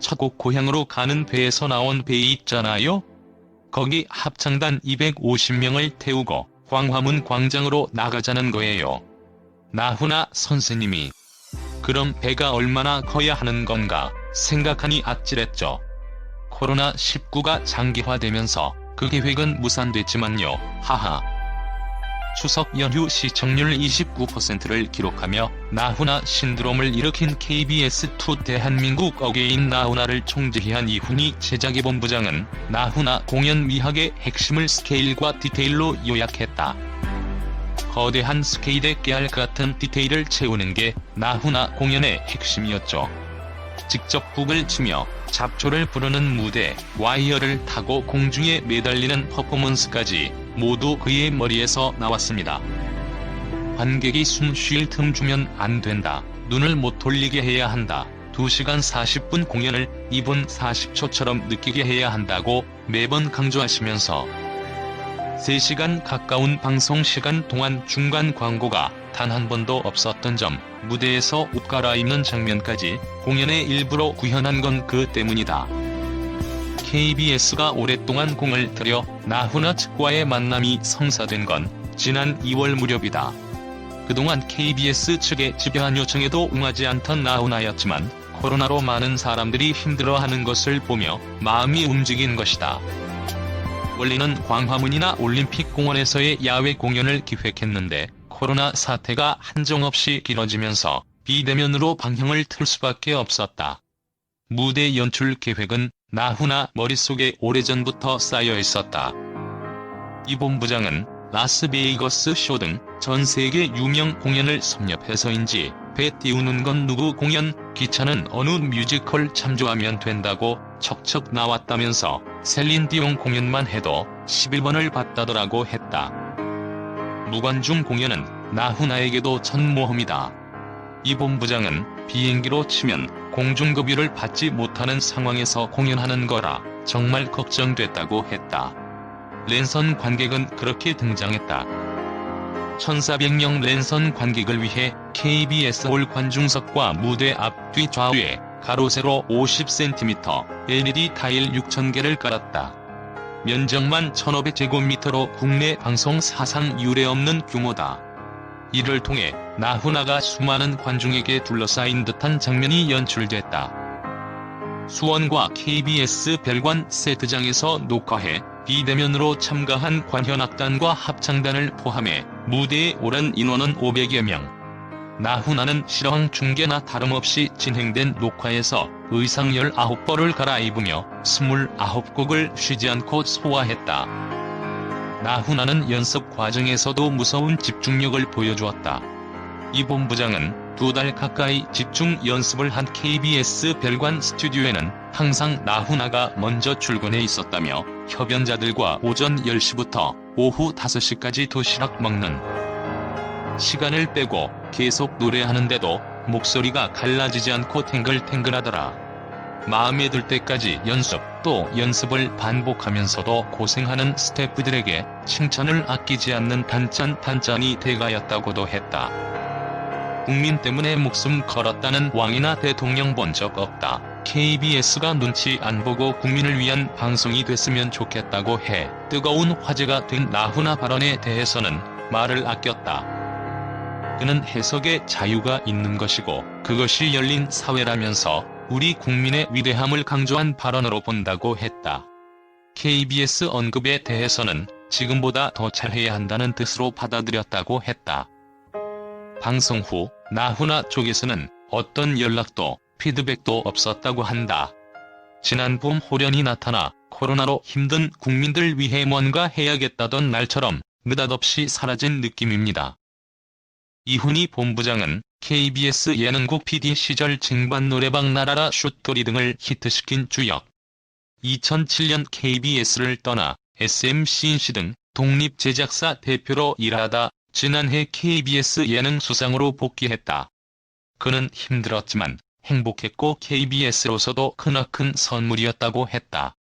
처곡 고향으로 가는 배에서 나온 배 있잖아요. 거기 합창단 250명을 태우고 광화문 광장으로 나가자는 거예요. 나훈아 선생님이 그럼 배가 얼마나 커야 하는 건가 생각하니 아찔했죠. 코로나19가 장기화되면서 그 계획은 무산됐지만요. 하하. 추석 연휴 시청률 29%를 기록하며 나훈아 신드롬을 일으킨 KBS2 대한민국 어게인 나훈아를 총재한 이훈희 제작위본부장은 나훈아 공연 미학의 핵심을 스케일과 디테일로 요약했다. 거대한 스케일의 깨알 같은 디테일을 채우는 게 나훈아 공연의 핵심이었죠. 직접 북을 치며 잡초를 부르는 무대, 와이어를 타고 공중에 매달리는 퍼포먼스까지 모두 그의 머리에서 나왔습니다. 관객이 숨 쉴 틈 주면 안 된다. 눈을 못 돌리게 해야 한다. 2시간 40분 공연을 2분 40초처럼 느끼게 해야 한다고 매번 강조하시면서 3시간 가까운 방송 시간 동안 중간 광고가 단 한 번도 없었던 점, 무대에서 옷 갈아입는 장면까지 공연의 일부로 구현한 건 그 때문이다. KBS가 오랫동안 공을 들여 나훈아 측과의 만남이 성사된 건 지난 2월 무렵이다. 그동안 KBS 측의 집요한 요청에도 응하지 않던 나훈아였지만 코로나로 많은 사람들이 힘들어하는 것을 보며 마음이 움직인 것이다. 원래는 광화문이나 올림픽공원에서의 야외 공연을 기획했는데 코로나 사태가 한정없이 길어지면서 비대면으로 방향을 틀 수밖에 없었다. 무대 연출 계획은 나훈아 머릿속에 오래전부터 쌓여 있었다. 이 본부장은 라스베이거스 쇼 등 전 세계 유명 공연을 섭렵해서인지 배 띄우는 건 누구 공연, 기차는 어느 뮤지컬 참조하면 된다고 척척 나왔다면서 셀린 디옹 공연만 해도 11번을 봤다더라고 했다. 무관중 공연은 나훈아에게도 첫 모험이다. 이 본부장은 비행기로 치면 공중급유를 받지 못하는 상황에서 공연하는 거라 정말 걱정됐다고 했다. 랜선 관객은 그렇게 등장했다. 1400명 랜선 관객을 위해 KBS 홀 관중석과 무대 앞뒤 좌우에 가로 세로 50cm LED 타일 6000개를 깔았다. 면적만 1500제곱미터로 국내 방송 사상 유례없는 규모다. 이를 통해 나훈아가 수많은 관중에게 둘러싸인 듯한 장면이 연출됐다. 수원과 KBS 별관 세트장에서 녹화해 비대면으로 참가한 관현악단과 합창단을 포함해 무대에 오른 인원은 500여 명. 나훈아는 실황 중계나 다름없이 진행된 녹화에서 의상 19벌을 갈아입으며 29곡을 쉬지 않고 소화했다. 나훈아는 연습 과정에서도 무서운 집중력을 보여주었다. 이 본부장은 두 달 가까이 집중 연습을 한 KBS 별관 스튜디오에는 항상 나훈아가 먼저 출근해 있었다며 협연자들과 오전 10시부터 오후 5시까지 도시락 먹는 시간을 빼고 계속 노래하는데도 목소리가 갈라지지 않고 탱글탱글하더라. 마음에 들 때까지 연습 또 연습을 반복하면서도 고생하는 스태프들에게 칭찬을 아끼지 않는 단짠 단짠이 대가였다고도 했다. 국민 때문에 목숨 걸었다는 왕이나 대통령 본 적 없다. KBS가 눈치 안 보고 국민을 위한 방송이 됐으면 좋겠다고 해 뜨거운 화제가 된 나훈아 발언에 대해서는 말을 아꼈다. 그는 해석의 자유가 있는 것이고 그것이 열린 사회라면서 우리 국민의 위대함을 강조한 발언으로 본다고 했다. KBS 언급에 대해서는 지금보다 더 잘해야 한다는 뜻으로 받아들였다고 했다. 방송 후 나훈아 쪽에서는 어떤 연락도 피드백도 없었다고 한다. 지난 봄 호련이 나타나 코로나로 힘든 국민들 위해 뭔가 해야겠다던 날처럼 느닷없이 사라진 느낌입니다. 이훈희 본부장은 KBS 예능국 PD 시절 쟁반 노래방 나라라 슛돌이 등을 히트시킨 주역. 2007년 KBS를 떠나 SMCNC 등 독립 제작사 대표로 일하다 지난해 KBS 예능 수상으로 복귀했다. 그는 힘들었지만 행복했고 KBS로서도 크나큰 선물이었다고 했다.